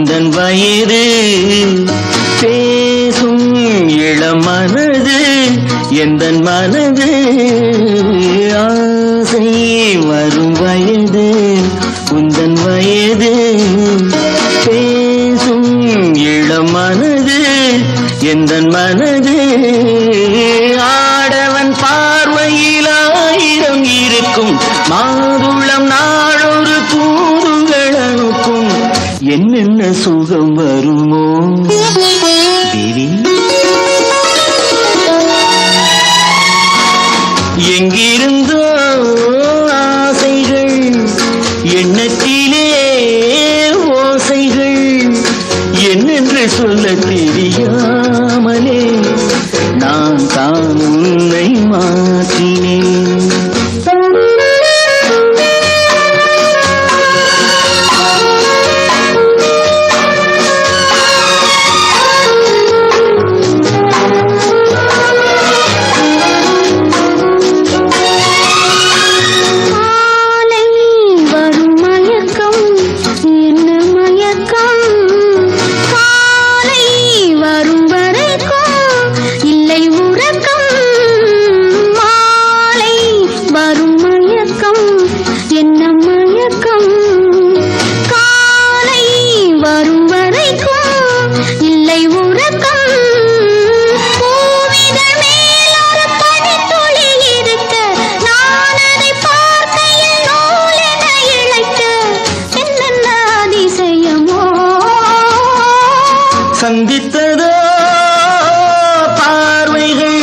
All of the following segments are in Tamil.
அந்தன் வயிறு பேசும் இளம் மனது எந்த மனது? ஆசை வரும் வயது உந்தன் வயது. பேசும் இளம் மனது எந்த மனது? ஆடவன் பா என்னென்ன சுகம் வருமோ? தேவி. எங்கிருந்தோ ஆசைகள் எண்ணத்திலே ஓசைகள் என்னென்று சொல்ல தெரியாமலே சந்தித்ததோ பார்வைகள்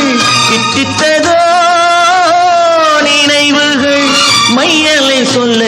கிட்டித்ததோ நினைவுகள் மையலை சொல்ல